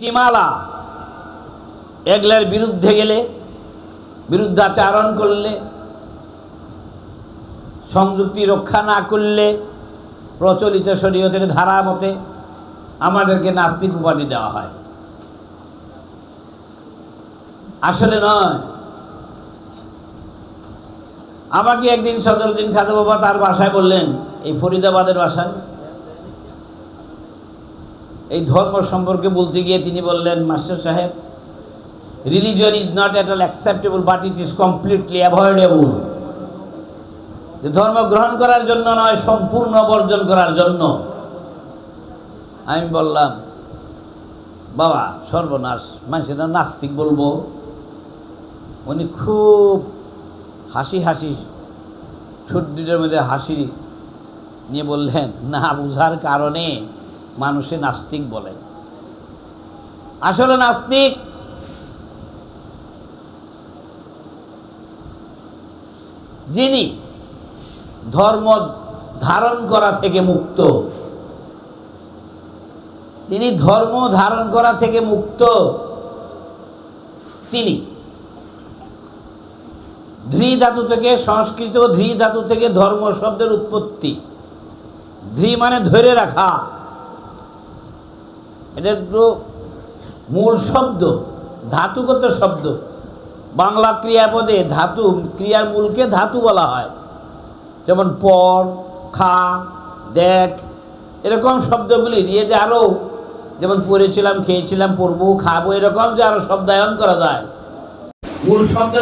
নীতিমালা এগুলোর বিরুদ্ধে গেলে, বিরুদ্ধাচারণ করলে, সংযুক্তি রক্ষা না করলে, প্রচলিত শরীয়তের ধারা মতে আমাদেরকে নাস্তিক উপাধি দেওয়া হয়। আসলে নয়। আমাকে একদিন সদরুদ্দিন খাদা বাবা তার বাসায় বললেন, এই ফরিদাবাদের বাসায় এই ধর্ম সম্পর্কে বলতে গিয়ে তিনি বললেন, মাস্টার সাহেব religion is not at all acceptable but it is completely avoidable যে ধর্ম গ্রহণ করার জন্য নয়, সম্পূর্ণ বর্জন করার জন্য। আমি বললাম, বাবা, সর্বনাশ, মানুষের নাস্তিক বলব। উনি খুব হাসি হাসি ঠুট্টিটার মধ্যে হাসি নিয়ে বললেন, না বুঝার কারণে মানুষে নাস্তিক বলে। আসলে নাস্তিক যিনি ধর্ম ধারণ করা থেকে মুক্ত, তিনি ধর্ম ধারণ করা থেকে মুক্ত, তিনি ধৃ ধাতু থেকে সংস্কৃত ধৃ ধাতু থেকে ধর্ম শব্দের উৎপত্তি। ধৃ মানে ধরে রাখা। এটা একটু মূল শব্দ, ধাতুগত শব্দ। বাংলা ক্রিয়াপদে ধাতু, ক্রিয়ার মূলকে ধাতু বলা হয়। যেমন পর, খা, দেখ, এরকম শব্দগুলি দিয়ে যে আরও যেমন পড়েছিলাম, খেয়েছিলাম, পড়ব, খাব, এরকম যে আরও শব্দায়ন করা যায়। মূল শব্দ